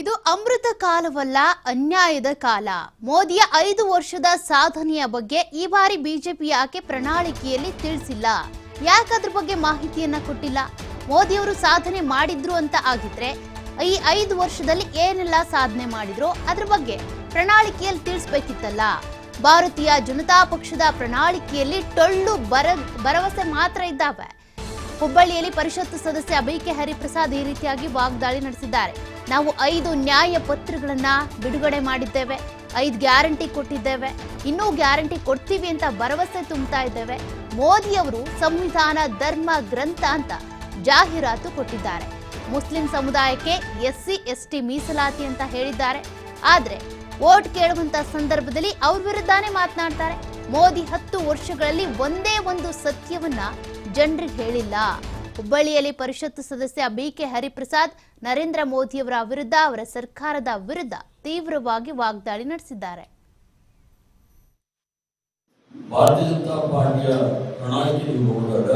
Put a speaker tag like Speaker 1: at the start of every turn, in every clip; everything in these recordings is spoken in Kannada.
Speaker 1: ಇದು ಅಮೃತ ಕಾಲವಲ್ಲ, ಅನ್ಯಾಯದ ಕಾಲ. ಮೋದಿಯ ಐದು ವರ್ಷದ ಸಾಧನೆಯ ಬಗ್ಗೆ ಈ ಬಾರಿ ಬಿಜೆಪಿ ಯಾಕೆ ಪ್ರಣಾಳಿಕೆಯಲ್ಲಿ ತಿಳಿಸಿಲ್ಲ. ಯಾಕದ್ರ ಬಗ್ಗೆ ಮಾಹಿತಿಯನ್ನ ಕೊಟ್ಟಿಲ್ಲ? ಮೋದಿಯವರು ಸಾಧನೆ ಮಾಡಿದ್ರು ಅಂತ ಆಗಿದ್ರೆ, ಈ ಐದು ವರ್ಷದಲ್ಲಿ ಏನೆಲ್ಲ ಸಾಧನೆ ಮಾಡಿದ್ರು, ಅದ್ರ ಬಗ್ಗೆ ಪ್ರಣಾಳಿಕೆಯಲ್ಲಿ ತಿಳಿಸ್ಬೇಕಿತ್ತಲ್ಲ. ಭಾರತೀಯ ಜನತಾ ಪಕ್ಷದ ಪ್ರಣಾಳಿಕೆಯಲ್ಲಿ ಟೊಳ್ಳು ಬರ, ಭರವಸೆ ಮಾತ್ರ ಇದ್ದಾವೆ. ಹುಬ್ಬಳ್ಳಿಯಲ್ಲಿ ಪರಿಷತ್ ಸದಸ್ಯ ಬಿಕೆ ಹರಿಪ್ರಸಾದ್ ಈ ರೀತಿಯಾಗಿ ವಾಗ್ದಾಳಿ ನಡೆಸಿದ್ದಾರೆ. ನಾವು ಐದು ನ್ಯಾಯ ಪತ್ರಗಳನ್ನ ಬಿಡುಗಡೆ ಮಾಡಿದ್ದೇವೆ. ಐದು ಗ್ಯಾರಂಟಿ ಕೊಟ್ಟಿದ್ದೇವೆ. ಇನ್ನೂ ಗ್ಯಾರಂಟಿ ಕೊಡ್ತೀವಿ ಅಂತ ಭರವಸೆ ತುಂಬುತ್ತಾ ಇದ್ದೇವೆ. ಮೋದಿಯವರು ಸಂವಿಧಾನ, ಧರ್ಮ, ಗ್ರಂಥ ಅಂತ ಜಾಹೀರಾತು ಕೊಟ್ಟಿದ್ದಾರೆ. ಮುಸ್ಲಿಂ ಸಮುದಾಯಕ್ಕೆ ಎಸ್ ಸಿ ಎಸ್ ಟಿ ಮೀಸಲಾತಿ ಅಂತ ಹೇಳಿದ್ದಾರೆ. ಆದ್ರೆ ವೋಟ್ ಕೇಳುವಂತ ಸಂದರ್ಭದಲ್ಲಿ ಅವ್ರ ವಿರುದ್ಧನೇ ಮಾತನಾಡ್ತಾರೆ. ಮೋದಿ ಹತ್ತು ವರ್ಷಗಳಲ್ಲಿ ಒಂದೇ ಒಂದು ಸತ್ಯವನ್ನ ಜನರಿಗೆ ಹೇಳಿಲ್ಲ. ಹುಬ್ಬಳ್ಳಿಯಲ್ಲಿ ಪರಿಷತ್ ಸದಸ್ಯ ಬಿಕೆ ಹರಿಪ್ರಸಾದ್, ನರೇಂದ್ರ ಮೋದಿಯವರ ವಿರುದ್ಧ ಅವರ ಸರ್ಕಾರದ ವಿರುದ್ಧ ತೀವ್ರವಾಗಿ ವಾಗ್ದಾಳಿ ನಡೆಸಿದ್ದಾರೆ.
Speaker 2: ಭಾರತೀಯ ಜನತಾ ಪಾರ್ಟಿಯ ಪ್ರಣಾಳಿಕೆ ನೀವು ನೋಡಿದಾಗ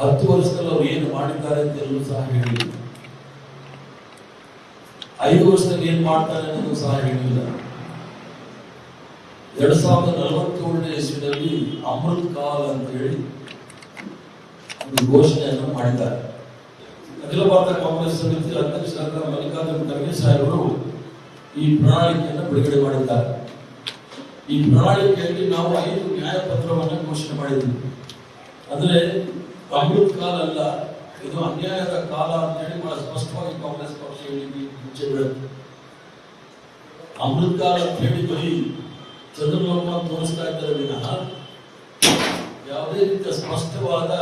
Speaker 2: ಹತ್ತು ವರ್ಷದಲ್ಲಿ ಅವರು ಏನು ಮಾಡಿದ್ದಾರೆ ಅಂತ ಎಲ್ಲರೂ ಸಹ ಹೇಳಿಲ್ಲ ಐದು ವರ್ಷದಲ್ಲಿ ಏನು ಮಾಡ್ತಾರೆ ಅನ್ನೋದು ಸಹ ಹೇಳಿಲ್ಲ. ಎರಡ್ ಸಾವಿರದ ನಲವತ್ತೇಳನೇ ಇಸ್ವಿನಲ್ಲಿ ಅಮೃತ್ ಕಾಲ್ ಅಂತ ಹೇಳಿ ಘೋಷಣೆಯನ್ನು ಮಾಡಿದ್ದಾರೆ. ಅಖಿಲ ಭಾರತ ಕಾಂಗ್ರೆಸ್ ಸಮಿತಿ ಅಧ್ಯಕ್ಷರಾದ ಮಲ್ಲಿಕಾರ್ಜುನ ಖರ್ಗೆ ಸಾಹೇಬರು ಈ ಪ್ರಣಾಳಿಕೆಯನ್ನು ಬಿಡುಗಡೆ ಮಾಡಿದ್ದಾರೆ. ಈ ಪ್ರಣಾಳಿಕೆಯಲ್ಲಿ ನಾವು ಐದು ನ್ಯಾಯಪತ್ರವನ್ನು ಘೋಷಣೆ ಮಾಡಿದ್ವಿ. ಅಂದ್ರೆ ಅಮೃತ್ ಕಾಲ ಅಲ್ಲ, ಇದು ಅನ್ಯಾಯದ ಕಾಲ ಅಂತ ಹೇಳಿ ಬಹಳ ಸ್ಪಷ್ಟವಾಗಿ ಕಾಂಗ್ರೆಸ್ ಪಕ್ಷ ಹೇಳಿ ಮುಂಚೆ ಬಿಡುತ್ತೆ ಅಮೃತ್ ಕಾಲ ಅಂತ ಹೇಳಿ ಬರೀ ತೋರಿಸ್ತಾ ಇದ್ದಾರೆ ವಿನಃ ಯಾವುದೇ ರೀತಿಯ ಸ್ಪಷ್ಟವಾದ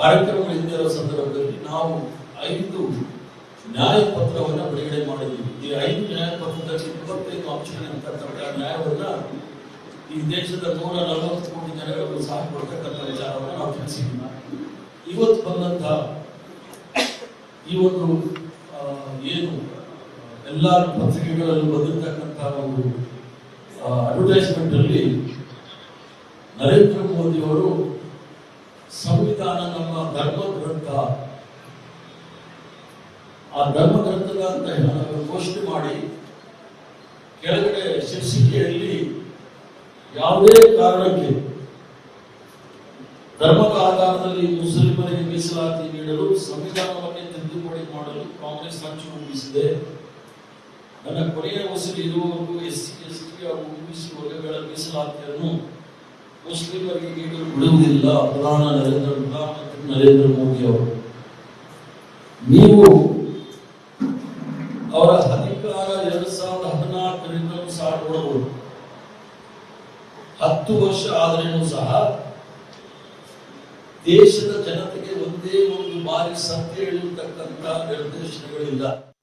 Speaker 2: ಕಾರ್ಯಕ್ರಮಗಳಿಂದ ಇರೋ ಸಂದರ್ಭದಲ್ಲಿ ನಾವು ಐದು ನ್ಯಾಯಪತ್ರವನ್ನು ಬಿಡುಗಡೆ ಮಾಡಿದ್ದೀವಿ. ಈ ಐದು ನ್ಯಾಯಪತ್ರದಲ್ಲಿ ಇಪ್ಪತ್ತೈದು ಆಪ್ಷನ್ ಅಂತಕ್ಕಂಥ ನ್ಯಾಯವನ್ನ ಈ ದೇಶದ ನೂರ ನಲವತ್ತು ಕೋಟಿ ಜನಗಳಿಗೂ ಸಹ ಕೊಡ್ತಕ್ಕಂಥ ವಿಚಾರವನ್ನು ನಾವು ತಿಳಿಸಿದ್ದೀವಿ. ಇವತ್ತು ಬಂದಂತ ಈ ಒಂದು ಏನು, ಎಲ್ಲ ಪತ್ರಿಕೆಗಳಲ್ಲೂ ಬಂದಿರತಕ್ಕಂಥ ಒಂದು ಅಡ್ವರ್ಟೈಸ್ಮೆಂಟ್ ಅಲ್ಲಿ ನರೇಂದ್ರ ಮೋದಿ ಅವರು ಸಂವಿಧಾನ ನಮ್ಮ ಧರ್ಮ ಗ್ರಂಥ ಆ ಧರ್ಮ ಗ್ರಂಥದ ಅಂತ ಘೋಷಣೆ ಮಾಡಿ, ಕೆಳಗಡೆ ಶೀರ್ಷಿಕೆಯಲ್ಲಿ ಯಾವುದೇ ಕಾರಣಕ್ಕೆ ಧರ್ಮದ ಆಧಾರದಲ್ಲಿ ಮುಸ್ಲಿಮರಿಗೆ ಮೀಸಲಾತಿ ನೀಡಲು ಸಂವಿಧಾನವನ್ನೇ ತಿದ್ದುಪಡಿ ಮಾಡಲು ಕಾಂಗ್ರೆಸ್ ಸಂಚು ರೂಪಿಸಿದೆ. ನನ್ನ ಕೊನೆಯ ವಸೂಲಿ ಇರುವವರೆಗೂ ಎಸ್ ಸಿ, ಎಸ್ ಟಿ ಹಾಗೂ ಮೀಸಲಾತಿಯನ್ನು ಮುಸ್ಲಿಮರಿಗೆ ಬಿಡುವುದಿಲ್ಲ. ಪ್ರಧಾನ ನರೇಂದ್ರ, ಪ್ರಧಾನಮಂತ್ರಿ ನರೇಂದ್ರ ಮೋದಿ ಅವರು. ನೀವು ಅವರ ಅಧಿಕಾರ ಎರಡು ಸಾವಿರದ ಹದಿನಾಲ್ಕರಿಂದ ಸಹ ನೋಡಬಹುದು. ಹತ್ತು ವರ್ಷ ಆದ್ರೇನು ಸಹ ದೇಶದ ಜನತೆಗೆ ಒಂದೇ ಒಂದು ಬಾರಿ ಸತ್ಯ ಹೇಳಿರ್ತಕ್ಕಂಥ ನಿರ್ದೇಶನಗಳಿಲ್ಲ.